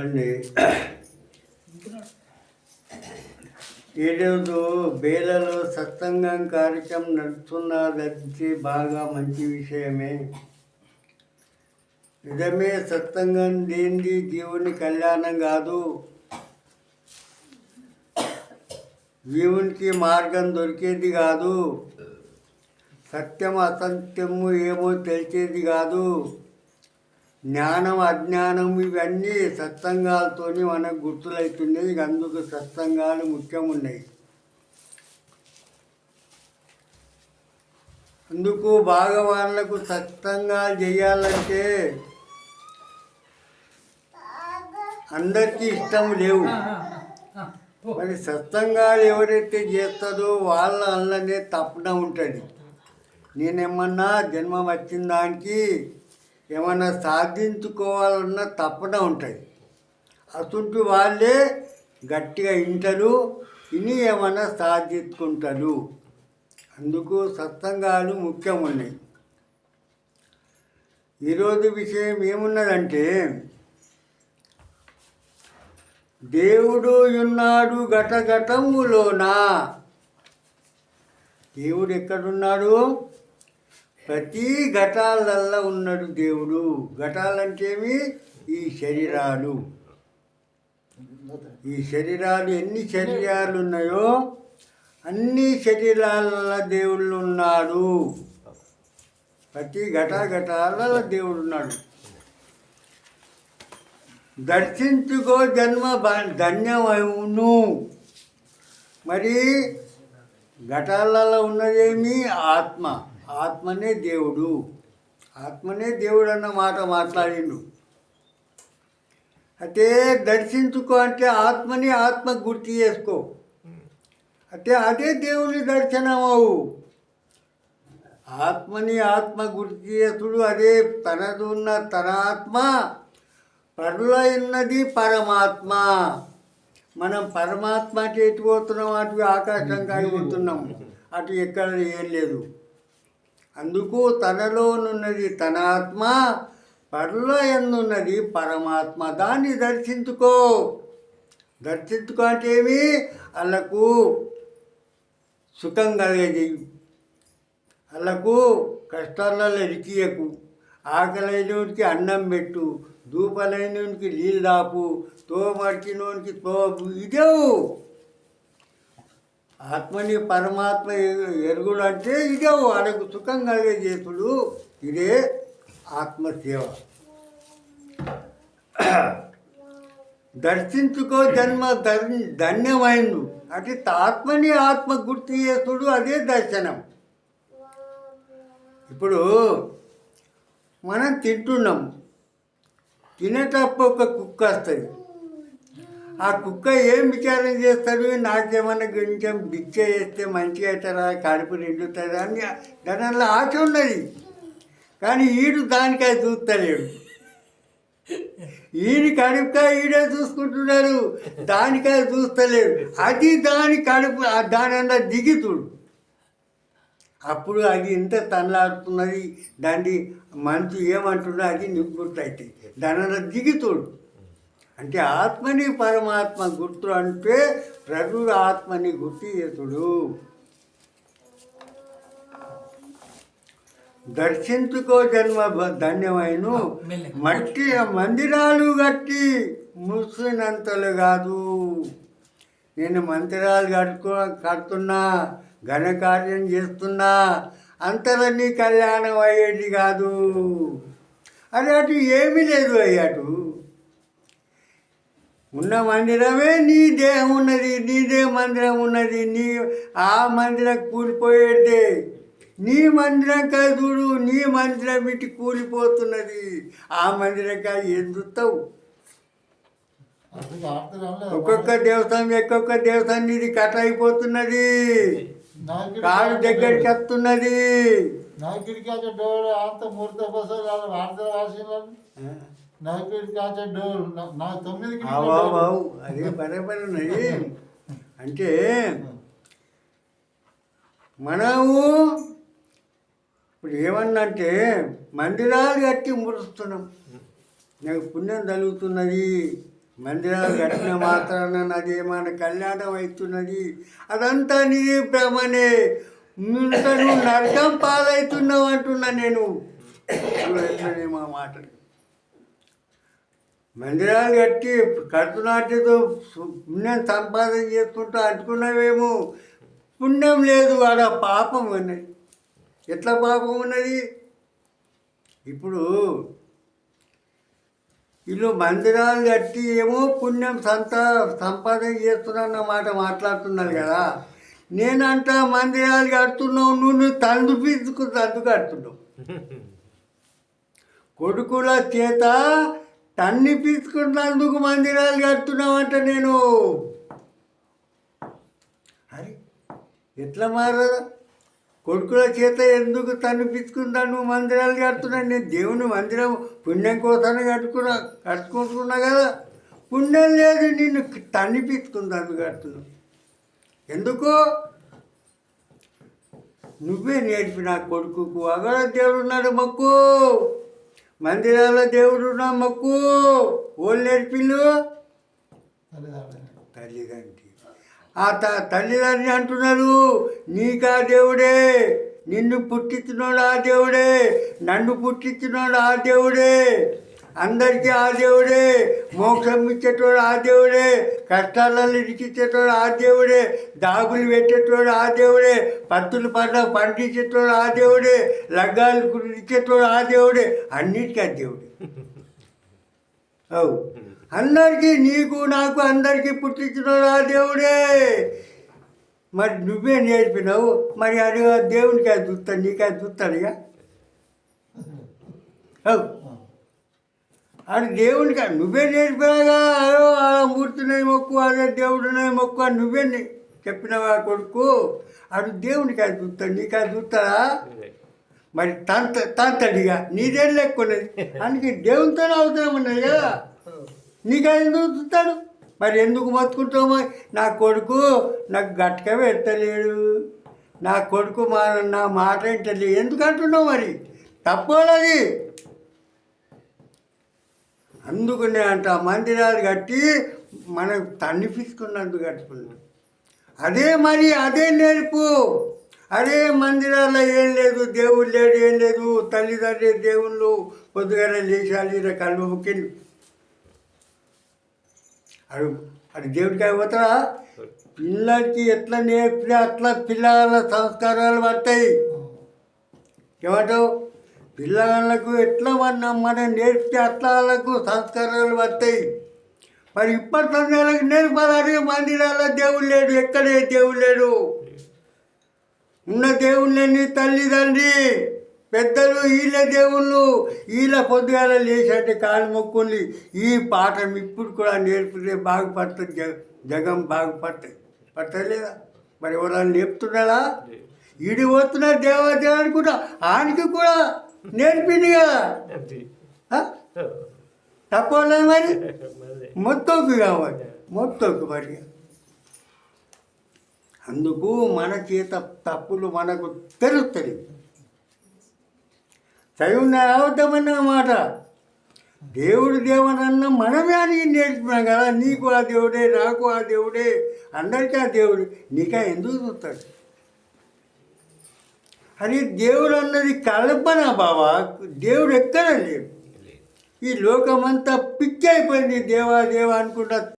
చూడండి. ఈరోజు బేలలో సత్సంగం కార్యక్రమం నడుస్తున్నది బాగా మంచి విషయమే. నిజమే సత్సంగం లేనిది జీవుని కళ్యాణం కాదు. జీవునికి మార్గం దొరికేది కాదు. సత్యం అసత్యము ఏమో తెలిసేది కాదు. జ్ఞానం అజ్ఞానం ఇవన్నీ సత్సంగాలతోని మనకు గుర్తులవుతున్నాయి అందుకు సత్సంగాలు ముఖ్యం ఉన్నాయి అందుకు భాగవాన్లకు సత్సంగాలు చేయాలంటే అందరికీ ఇష్టం లేవు. మరి సత్సంగాలు ఎవరైతే చేస్తారో వాళ్ళ అల్లనే తప్పన ఉంటుంది. నేనేమన్నా జన్మ వచ్చిన దానికి ఏమన్నా సాధించుకోవాలన్న తప్పన ఉంటుంది. అటువంటి వాళ్ళే గట్టిగా ఇంటరు ఇని ఏమన్నా సాధించుకుంటారు. అందుకు సత్సంగాలు ముఖ్యం ఉన్నాయి ఈరోజు విషయం ఏమున్నదంటే దేవుడు ఉన్నాడు ఘటఘటములోనా దేవుడు ఎక్కడున్నాడు? ప్రతి ఘటాలల్లో ఉన్నాడు దేవుడు. ఘటాలంటేమి? ఈ శరీరాలు. ఈ శరీరాలు ఎన్ని శరీరాలు ఉన్నాయో అన్ని శరీరాలలో దేవుళ్ళు ఉన్నాడు ప్రతి ఘట ఘటాలలో దేవుడు ఉన్నాడు దర్శించుకో జన్మ బ- ధన్యమవును. మరి ఘటాలలో ఉన్నదేమి? ఆత్మ. ఆత్మనే దేవుడు. ఆత్మనే దేవుడు అన్న మాట మాట్లాడిండు. అయితే దర్శించుకో అంటే ఆత్మని ఆత్మ గుర్తు చేసుకో. అంటే అదే దేవుని అవు ఆత్మని ఆత్మ గుర్తు చేసుడు అదే తనదు ఉన్న తన ఆత్మ పరులో ఉన్నది పరమాత్మ. మనం పరమాత్మ అటు ఎటు పోతున్నాం? అటు ఆకాశం కాడిపోతున్నాం అటు ఎక్కడ ఏం లేదు. అందుకు తనలోనున్నది తన ఆత్మ పరులో ఎన్నున్నది పరమాత్మ. దాన్ని దర్శించుకో. దర్శించుకో అంటే ఏమి? వాళ్ళకు సుఖం కలిగేది. వాళ్ళకు కష్టాలలో ఇరికియకు. ఆకలైనోనికి అన్నం పెట్టు. దూపలైనోనికి నీళ్ళు దాపు. తోమడికినోనికి తోపు. ఇదేవు. ఆత్మని పరమాత్మ ఎరు- ఎరుగుడు అంటే ఇదే వాళ్ళకు సుఖం కలిగే చేసుడు ఇదే ఆత్మసేవ. దర్శించుకో జన్మ ధన్- ధన్యమైండు. అంటే ఆత్మని ఆత్మ గుర్తు చేసుడు అదే దర్శనం. ఇప్పుడు మనం తింటున్నాం. తినేటప్పుడు ఒక కుక్క వస్తుంది. ఆ కుక్క ఏం విచారం చేస్తాడు? నాకేమన్నా కొంచెం భిక్ష చేస్తే మంచిగా అవుతారా? కడుపు నిండుతుందా అని దానిలో ఆశ ఉన్నది. కానీ ఈడు దానికాయ చూస్తలేడు. ఈయన కడుపుకాయ ఈడే చూసుకుంటున్నాడు. దానికాయ చూస్తలేడు. అది దాని కడుపు ఆ దాని దిగుతుడు అప్పుడు అది ఇంత తనలాడుతున్నది దాన్ని మంచు ఏమంటున్నా అది నీకు గుర్తయితే దాని దిగుతుడు అంటే ఆత్మని పరమాత్మ గుర్తు అంటే ప్రభుడు ఆత్మని గుర్తు చేసుడు దర్శించుకో జన్మ ధన్యమైన. మట్టి మందిరాలు కట్టి మూసినంతలు కాదు. నేను మందిరాలు కట్టుకో కడుతున్నా ఘనకార్యం చేస్తున్నా అంతలన్నీ కళ్యాణం అయ్యేది కాదు. అది అటు ఏమీ లేదు అయ్యాటు ఉన్న మందిరమే నీ దేహం ఉన్నది నీదే మందిరం ఉన్నది నీ ఆ మందిరం కూలిపోయేదే. నీ మందిరం కాదు చూడు నీ మందిరం ఇటు కూలిపోతున్నది. ఆ మందిరం కాదు ఏం చూస్తావు? అసలు ఆడతారా ఒక్కొక్క దేవస్థానం ఒక్కొక్క దేవస్థానం ఇది కట్ అయిపోతున్నది కాడు దగ్గరికి వస్తున్నది. నాయకుడి కాచే డోర్ అంత మూర్త ఆడతారు రాసిన నాకు కాచే డోర్ నా తొమ్మిది అవు అంటే మనము ఇప్పుడు ఏమన్నంటే మందిరాలు కట్టి మురుస్తున్నాం నాకు పుణ్యం తగులుతున్నది మందిరాలు కట్టిన మాత్రాన నాది ఏమైనా కళ్యాణం అవుతున్నది. అదంతా నీ భ్రమనే నువ్వు నరకం పాలవుతున్నావు అంటున్నా నేను. ఎట్లనే మా మాటలు. మందిరాలు కట్టి కడుతున్నట్టుతో పుణ్యం సంపాదన చేసుకుంటూ అంటుకున్నావేమో. పుణ్యం లేదు ఆడ పాపం ఉన్నది. ఎట్లా పాపం ఉన్నది? ఇప్పుడు వీళ్ళు మందిరాలు కట్టి ఏమో పుణ్యం సంత సంపాదన చేస్తున్నా మాట మాట్లాడుతున్నారు కదా. నేనంట మందిరాలు కడుతున్నావు నువ్వు తండ్రి పీచుకు తండ్రి కడుతున్నావు. కొడుకుల చేత తన్ని పీచుకున్నందుకు మందిరాలు కడుతున్నామంట నేను. అరే ఎట్లా మారదా? కొడుకుల చేత ఎందుకు తను పిచ్చుకుంటాను నువ్వు మందిరాలు కడుతున్నాను నేను దేవుని మందిరం పుణ్యం కోసమే కట్టుకున్నా కట్టుకుంటున్నా కదా. పుణ్యం లేదు నిన్ను తన్ని పిచ్చుకుందాను కడుతున్నావు. ఎందుకు? నువ్వే నేర్పి నా కొడుకుకు అగడ దేవుడు ఉన్నాడు మొక్కు. మందిరాల దేవుడు మొక్కు ఓళ్ళు నేర్పిల్లు తల్లిదండ్రి. ఆ త తల్లిదండ్రి అంటున్నారు నీకా దేవుడే? నిన్ను పుట్టించినోడు ఆ దేవుడే? నన్ను పుట్టించినోడు ఆ దేవుడే? అందరికీ ఆ దేవుడే మోక్షం ఇచ్చేటోడు ఆ దేవుడే కష్టాలలో ఇరికిచ్చేటోడు ఆ దేవుడే దాగులు పెట్టేటోడు ఆ దేవుడే పత్తులు పంట పండించేటోడు ఆ దేవుడే లగ్గాలు ఇచ్చేటోడు ఆ దేవుడే అన్నిటికీ ఆ దేవుడే అవు అందరికీ నీకు నాకు అందరికీ పుట్టించినాడు ఆ దేవుడే మరి నువ్వే నేర్పినావు మరి అది దేవునికి అది చూస్తాడు నీకు అది చూస్తాడు ఇక అవు అది దేవునికి నువ్వే నేర్పినాగా అయ్యో అలా మూర్తినే మొక్కు అదే దేవుడినే మొక్కు అని నువ్వే చెప్పినవా కొడుకు? అది దేవునికి అది చూస్తాడు. నీకు అది చూస్తాడా? మరి తంత తంతడిగా. నీదేం లెక్కున్నది అందుకే దేవునితో అవసరం ఉన్నది కదా. నీకు అది ఎందుకు చూస్తాడు? మరి ఎందుకు బతుకుంటావు మరి? నా కొడుకు నాకు గట్క పెట్టలేడు నా కొడుకు మా నా మాట వింటలేదు. ఎందుకు అంటున్నావు మరి? తప్పది అందుకనే అంట మందిరాలు కట్టి మనకు తన్నిపించుకున్నందుకు కట్టుకున్నాం. అదే మరి అదే నేర్పు. అదే మందిరాల్లో ఏం లేదు దేవుడు లేడు ఏం లేదు తల్లిదండ్రి దేవుళ్ళు పొద్దుగానే లేచాలి కళ్ళు కలువ ముక్కింది అది అడు దేవుడికి పోతారా పిల్లలకి ఎట్లా నేర్పితే అట్లా పిల్లల సంస్కారాలు పడతాయి. ఏమంటావు? పిల్లగాళ్ళకు ఎట్లా మనం మనం నేర్పితే అట్లా వాళ్ళకు సంస్కారాలు పడతాయి. మరి ఇప్పటి నేర్పాలి అదే మందిరాల దేవుడు లేడు. ఎక్కడే దేవుడు లేడు? ఉన్న దేవుళ్ళని తల్లిదండ్రి పెద్దలు వీళ్ళ దేవుళ్ళు వీళ్ళ పొద్దుగాల లేచాటే కాలు మొక్కుల్ని ఈ పాఠం ఇప్పుడు కూడా నేర్పితే బాగుపడుతుంది. జగ జగం బాగుపడుతుంది. పట్టలేదా? మరి ఎవరైనా నేర్పుతున్నాడా ఈడి పోతున్నారు దేవాదేవానికి కూడా ఆయనకి కూడా నేర్పింది కదా ఆ? తప్పలేదు మరి? మొత్తకు కావాలి. మొత్తకు మరి. అందుకు మన చేత తప్పులు మనకు తెలుస్తుంది చదివిన అవద్దమన్న మాట. దేవుడు దేవుడన్న మనమే అని నేర్చుకున్నాం కదా. నీకు ఆ దేవుడే నాకు ఆ దేవుడే అందరికీ ఆ దేవుడు. నీకా ఎందుకు చూస్తాడు? అది దేవుడు అన్నది కల్పన బావా దేవుడు ఎక్కడ లేడు. ఈ లోకమంతా పిచ్చి అయిపోయింది. దేవా దేవా అనుకుంటా